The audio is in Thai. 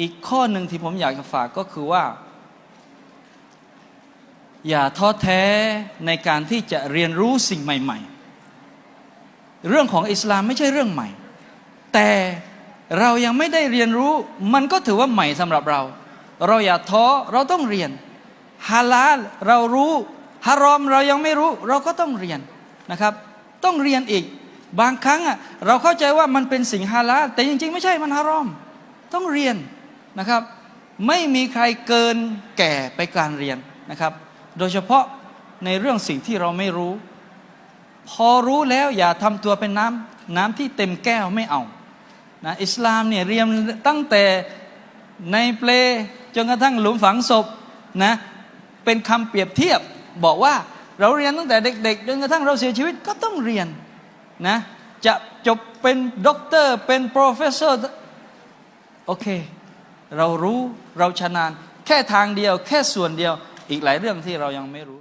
อีกข้อหนึ่งที่ผมอยากจะฝากก็คือว่า อย่าท้อแท้ในการที่จะเรียนรู้สิ่งใหม่ ๆ เรื่องของอิสลามไม่ใช่เรื่องใหม่ แต่เรายังไม่ได้เรียนรู้ มันก็ถือว่าใหม่สำหรับเรา เราอย่าท้อเราต้องเรียนฮาลาลเรารู้ฮารอมเรายังไม่รู้ เราก็ต้องเรียนนะครับ ต้องเรียนอีกบางครั้งอะเราเข้าใจว่ามันเป็นสิ่งฮาลาลแต่จริง ๆ ไม่ใช่มันฮารอม ต้องเรียน นะครับ ไม่มีใครเกินแก่ไปการเรียนนะครับ โดยเฉพาะในเรื่องสิ่งที่เราไม่รู้ พอรู้แล้วอย่าทำตัวเป็นน้ำน้ำที่เต็มแก้วไม่เอานะอิสลามเนี่ยเรียนตั้งแต่ในเปลจนกระทั่งหลุมฝังศพนะเป็นคำเปรียบเทียบบอกว่าเราเรียนตั้งแต่เด็กๆจนกระทั่งเราเสียชีวิตก็ต้องเรียนนะจะจบเป็นด็อกเตอร์เป็นโปรเฟสเซอร์โอเค เรารู้เราชนานแค่ทางเดียว แค่ส่วนเดียว อีกหลายเรื่องที่เรายังไม่รู้